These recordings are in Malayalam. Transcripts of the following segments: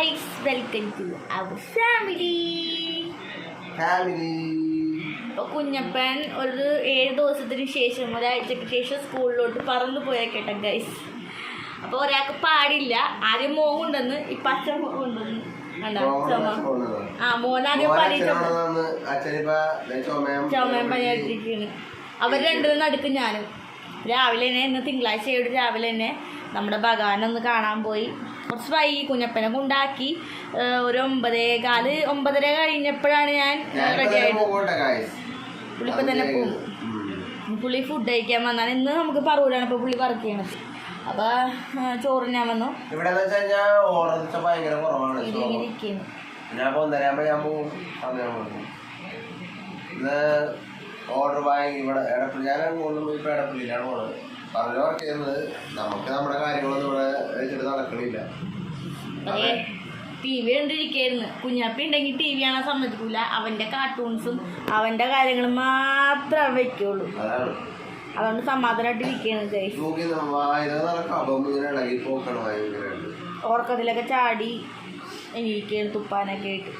Guys welcome to our family family അപ്പോൾ കുഞ്ഞപ്പൻ ഒരു ഏഴ് ദിവസത്തിന് ശേഷം ഒരാഴ്ചക്ക് ശേഷം സ്കൂളിലോട്ട് പറന്നു പോയേക്കട്ടെ ഗൈസ് അപ്പോൾ ഒരാൾക്ക് പാടില്ല. ആദ്യം മോൻ കൊണ്ടുവന്ന് ഇപ്പം അച്ഛൻ കൊണ്ടുവന്നു. ആ മോനാദ്യം അച്ഛനിപ്പ ചുമയും പനിയായിട്ടിരിക്കുകയാണ് അവർ രണ്ടും നടുക്ക് ഞാനും. രാവിലെ തന്നെ ഇന്ന് തിങ്കളാഴ്ച രാവിലെ തന്നെ നമ്മുടെ ഭഗവാനൊന്ന് കാണാൻ പോയി. കുറച്ച് വൈകി കുഞ്ഞപ്പനെ കൊണ്ടാക്കി. ഒരു ഒമ്പതേ കാൽ ഒമ്പതര കഴിഞ്ഞപ്പോഴാണ് ഞാൻ റെഡി ആയിട്ട് പുള്ളിപ്പം തന്നെ പോകും. പുള്ളി ഫുഡ് കഴിക്കാൻ വന്നാണ്. ഇന്ന് നമുക്ക് പറവൂരാണ് ഇപ്പോൾ പുള്ളി വർക്ക് ചെയ്യണത്. അപ്പൊ ചോറ് ഞാൻ വന്നു. ഇവിടെ ഭയങ്കര കുറവാണ് ഞാൻ ഇപ്പൊ ഒന്നരയാകുമ്പോ ഞാൻ പോകും. ഓർഡർ വാങ്ങി ഇവിടെ എടപ്പള്ളി ഞാൻ കൊണ്ടുപോയി ഇപ്പൊ എടപ്പള്ളിയിലാണ് പോണത്. പറഞ്ഞ വർക്ക് ചെയ്യുന്നത്. നമുക്ക് നമ്മുടെ കാര്യങ്ങളൊന്നും ഇവിടെ നടക്കണില്ല ടി വി കണ്ടിരിക്കായിരുന്നു. കുഞ്ഞാപ്പി ഉണ്ടെങ്കിൽ ടി വി കാണാൻ സമ്മതിക്കൂല. അവന്റെ കാർട്ടൂൺസും അവന്റെ കാര്യങ്ങളും മാത്രമേ വെക്കുള്ളൂ. അതാണ്. അതുകൊണ്ട് സമാധാനമായിട്ട് ഇരിക്കുകയാണ് ഉറക്കത്തിലൊക്കെ ചാടി എണീക്കുകയാണ് തുപ്പാനൊക്കെ ആയിട്ട്.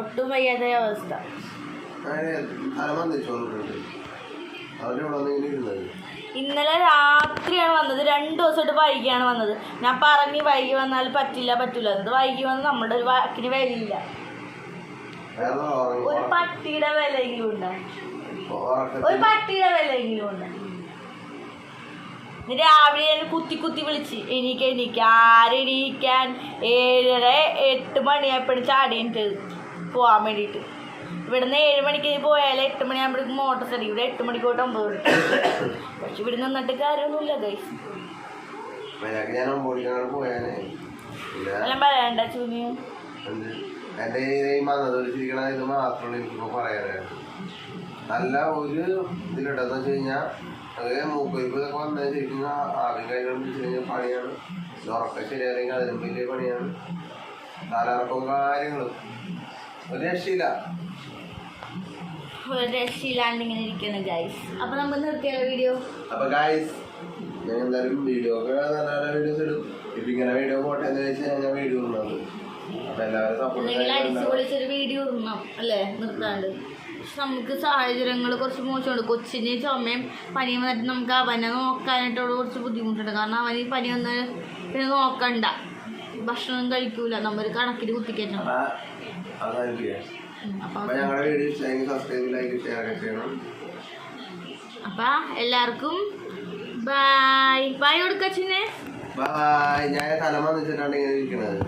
ഒട്ടും വയ്യാത്ത അവസ്ഥ. അങ്ങനെ രണ്ട് ദിവസമായിട്ട് വൈകിയാണ് വന്നത്. ഞാൻ പറഞ്ഞ് വൈകി വന്നാൽ പറ്റില്ല പറ്റില്ല അത് വൈകി വന്ന് നമ്മുടെ ഒരു വാക്കിന് വിലയില്ല. ഒരു പട്ടിയുടെ വിലയെങ്കിലും ഉണ്ട്. ഒരു പട്ടിയുടെ വിലയെങ്കിലും ഉണ്ട്. രാവിലെ ഞാൻ കുത്തി കുത്തി വിളിച്ച് എനിക്ക് എനിക്ക് ആരെണീക്കാൻ ഏഴര എട്ട് മണിയായപ്പോഴും ചാടിയിട്ട് പോവാൻ വേണ്ടിയിട്ട്. ഇവിടുന്ന് ഏഴ് മണിക്ക് പോയാലേ എട്ട് മണിയാകുമ്പോഴേക്കും മോട്ടർ സ്റ്റഡി ഇവിടെ എട്ട് മണിക്ക് പോയിട്ട് ഒമ്പത് മണിക്ക് പക്ഷെ ഇവിടെ നിന്നിട്ട് കാര്യമൊന്നുമില്ല ഗൈസ് എല്ലാം പറയണ്ട ചൂനി എന്ത്? എന്റെ ഈ മന്നതൊലിച്ചിരിക്കണ ഇത് മാത്രമേ എനിക്കിപ്പോൾ പറയാനായിട്ട് നല്ല ഒരു ഇതിലുണ്ടെന്ന് വെച്ച് കഴിഞ്ഞാൽ അത് മൂക്കൊരുപ്പ് ഇതൊക്കെ ശരിക്കും ആദ്യം കാര്യങ്ങൾ വെച്ച് കഴിഞ്ഞാൽ പണിയാണ്. ഉറക്കം ശരിയാണെങ്കിൽ അതിനും വലിയ പണിയാണ്. തലയിറക്കവും കാര്യങ്ങളും. ഒരു രക്ഷയില്ല ഒരു രക്ഷയില്ലാണ്ട് ഇങ്ങനെ ഇരിക്കുന്നു ഗൈസ് അപ്പൊ നമുക്ക് വീഡിയോ അപ്പൊ ഗായ്സ് ഞാൻ എന്തായാലും വീഡിയോ ഒക്കെ നല്ല നല്ല വീഡിയോസ് ഇടും. ഇപ്പൊ ഇങ്ങനെ വീഡിയോ പോട്ടെ എന്ന് വെച്ചാൽ ഞാൻ വീഡിയോ ഇടുന്നത്. അപ്പൊ എല്ലാവരും എന്തെങ്കിലും അടിച്ചു സപ്പോർട്ട് വീഡിയോ ഇടണം അല്ലേ? നിർത്താണ്ട്. പക്ഷെ നമുക്ക് സാഹചര്യങ്ങൾ കുറച്ച് മോശമുണ്ട് കൊച്ചിന് ചുമയും പനി വന്നിട്ട് നമുക്ക് അവനെ നോക്കാനായിട്ട് കുറച്ച് ബുദ്ധിമുട്ടുണ്ട്. കാരണം അവന് പനി വന്ന് പിന്നെ നോക്കണ്ട. ഭക്ഷണം കഴിക്കൂല. നമ്മൾ കണക്കിന് കുത്തിക്കയറ്റണം. അപ്പൊ അതായിരിക്കും അപ്പം ഞങ്ങളുടെ വീഡിയോ സബ്സ്ക്രൈബ് ലൈക്ക് ഷെയർ ഒക്കെ ചെയ്യണം. അപ്പം എല്ലാവർക്കും ബായ് ബായ് കൊടുക്കച്ചിനെ ബൈ ഞാൻ തലമ വെച്ചിട്ടാണ് ഇങ്ങനെ ഇരിക്കണത്.